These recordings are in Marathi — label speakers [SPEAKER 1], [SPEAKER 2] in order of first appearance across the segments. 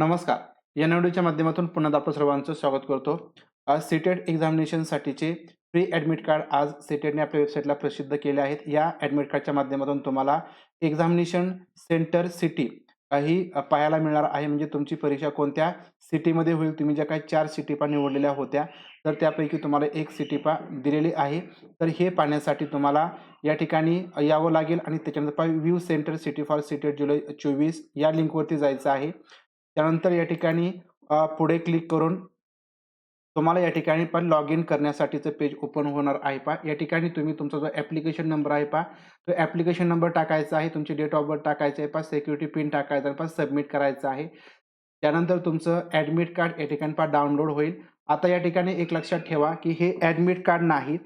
[SPEAKER 1] नमस्कार. या निवडीच्या माध्यमातून पुन्हा आपलं सर्वांचं स्वागत करतो. आज सीटेट एक्झामिनेशनसाठीचे प्री ॲडमिट कार्ड आज सीटेटने आपल्या वेबसाईटला प्रसिद्ध केले आहेत. या ॲडमिट कार्डच्या माध्यमातून तुम्हाला एक्झामिनेशन सेंटर सिटी ही पाहायला मिळणार आहे. म्हणजे तुमची परीक्षा कोणत्या सिटीमध्ये होईल? तुम्ही ज्या काही चार सिटीपा निवडलेल्या होत्या तर त्यापैकी तुम्हाला एक सिटीपा दिलेली आहे. तर हे पाहण्यासाठी तुम्हाला या ठिकाणी यावं लागेल आणि त्याच्यानंतर पाय view centre city for CTET जुलै चोवीस या लिंकवरती जायचं आहे. त्यानंतर या ठिकाणी पुढे क्लिक करून तुम्हाला या ठिकाणी पण लॉग इन करण्यासाठीचं पेज ओपन होणार आहे पा या ठिकाणी तुम्ही तुमचा जो ॲप्लिकेशन नंबर आहे पा तो ॲप्लिकेशन नंबर टाकायचा आहे तुमची डेट ऑफ बर्थ टाकायचं आहे पा सिक्युरिटी पिन टाकायचा आहे पा सबमिट करायचं आहे. त्यानंतर तुमचं ॲडमिट कार्ड या ठिकाणी पा डाउनलोड होईल. आता या ठिकाणी एक लक्षात ठेवा की हे ॲडमिट कार्ड नाही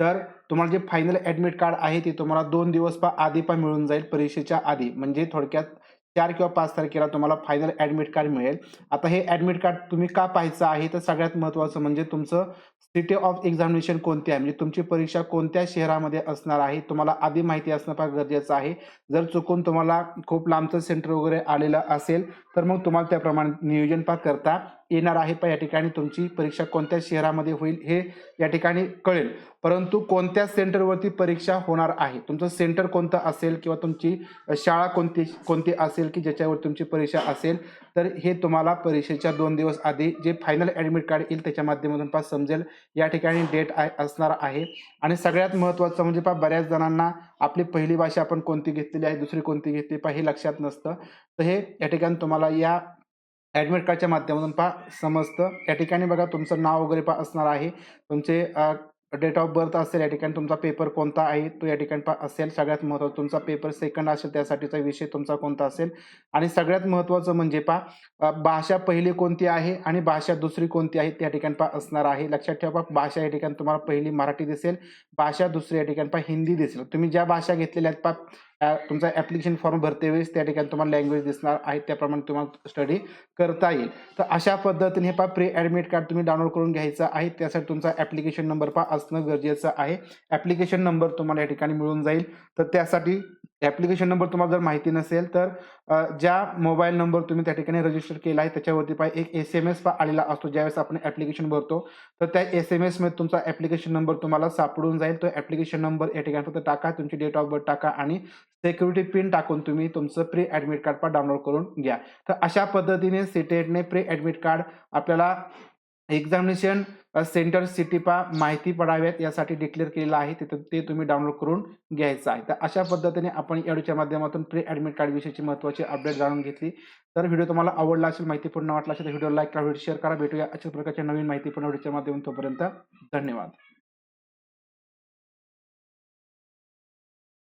[SPEAKER 1] तर तुम्हाला जे फायनल ॲडमिट कार्ड आहे ते तुम्हाला दोन दिवस पा आधी पा मिळून जाईल परीक्षेच्या आधी. म्हणजे थोडक्यात चार किंवा पाच तारखेला तुम्हाला फायनल ॲडमिट कार्ड मिळेल. आता हे ॲडमिट कार्ड तुम्ही का पाहायचं आहे? तर सगळ्यात महत्त्वाचं म्हणजे तुमचं सिटी ऑफ एक्झामिनेशन कोणती आहे? म्हणजे तुमची परीक्षा कोणत्या शहरामध्ये असणार आहे? तुम्हाला आधी माहिती असणं फार गरजेचं आहे. जर चुकून तुम्हाला खूप लांबचं सेंटर वगैरे आलेलं असेल तर मग तुम्हाला त्याप्रमाणे नियोजन पा करता येणार आहे पण या ठिकाणी. तुमची परीक्षा कोणत्या शहरामध्ये होईल हे या ठिकाणी कळेल. परंतु कोणत्या सेंटरवरती परीक्षा होणार आहे? तुमचं सेंटर कोणतं असेल किंवा तुमची शाळा कोणती कोणती असेल की ज्याच्यावर तुमची परीक्षा असेल तर हे तुम्हाला परीक्षेच्या दोन दिवस आधी जे फायनल ॲडमिट कार्ड येईल त्याच्या माध्यमातून पा समजेल. या ठिकाणी डेट असणार आहे. आणि सगळ्यात महत्त्वाचं म्हणजे पा बऱ्याच जणांना आपली पहिली भाषा आपण कोणती घेतलेली आहे दुसरी कोणती घेतली पा हे लक्षात नसतं. तर हे या ठिकाणी तुम्हाला या ॲडमिट कार्डच्या माध्यमातून पहा. समजतं या ठिकाणी बघा तुमचं नाव वगैरे पा असणार आहे. तुमचे डेट ऑफ बर्थ असेल या ठिकाणी तुमचा पेपर कोणता आहे तो या ठिकाणी पा असेल. सगळ्यात महत्त्वाचं तुमचा पेपर सेकंड असेल त्यासाठीचा विषय तुमचा कोणता असेल. आणि सगळ्यात महत्त्वाचं म्हणजे पा भाषा पहिली कोणती आहे आणि भाषा दुसरी कोणती आहे त्या ठिकाणी पा असणार आहे. लक्षात ठेवा पा भाषा या ठिकाणी तुम्हाला पहिली मराठी दिसेल भाषा दुसरी या ठिकाणी पा हिंदी दिसेल. तुम्ही ज्या भाषा घेतलेल्या आहेत पा तुमचा ॲप्लिकेशन फॉर्म भरते वेळेस त्या ठिकाणी तुम्हाला लँग्वेज दिसणार आहे त्याप्रमाणे तुम्हाला स्टडी करता येईल. तर अशा पद्धतीने पा प्री ॲडमिट कार्ड तुम्ही डाउनलोड करून घ्यायचं आहे त्यासाठी तुमचा ॲप्लिकेशन नंबर पा असणं गरजेचं आहे. ॲप्लिकेशन नंबर तुम्हाला या ठिकाणी मिळून जाईल. तर त्यासाठी ॲप्लिकेशन नंबर तुम्हाला जर माहिती नसेल तर ज्या मोबाईल नंबर तुम्ही त्या ठिकाणी रजिस्टर केला आहे त्याच्यावरती पाय एक एस एम एस पा आलेला असतो ज्यावेळेस आपण ॲप्लिकेशन भरतो. तर त्या एस एम एसमध्ये तुमचा ॲप्लिकेशन नंबर तुम्हाला सापडून जाईल. तो ॲप्लिकेशन नंबर या ठिकाणी फक्त टाका तुमची डेट ऑफ बर्थ टाका आणि सिक्युरिटी पिन टाकून तुम्ही तुमचं प्री ॲडमिट कार्ड पण डाउनलोड करून घ्या. तर अशा पद्धतीने सिटेटने प्री ॲडमिट कार्ड आपल्याला एक्झामिनेशन सेंटर सिटी पा माहिती पडाव्यात यासाठी डिक्लेअर केलेलं आहे. तिथं ते तुम्ही डाउनलोड करून घ्यायचं आहे. तर अशा पद्धतीने आपण या माध्यमातून प्री ॲडमिट कार्ड विषयीची महत्त्वाची अपडेट जाणून घेतली. तर व्हिडिओ तुम्हाला आवडला असेल माहितीपूर्ण वाटला असेल तर व्हिडिओ लाईक करा व्हिडिओ शेअर करा. भेटूया अशा प्रकारच्या नवीन माहितीपूर्ण व्हिडिओच्या माध्यमातून तोपर्यंत धन्यवाद.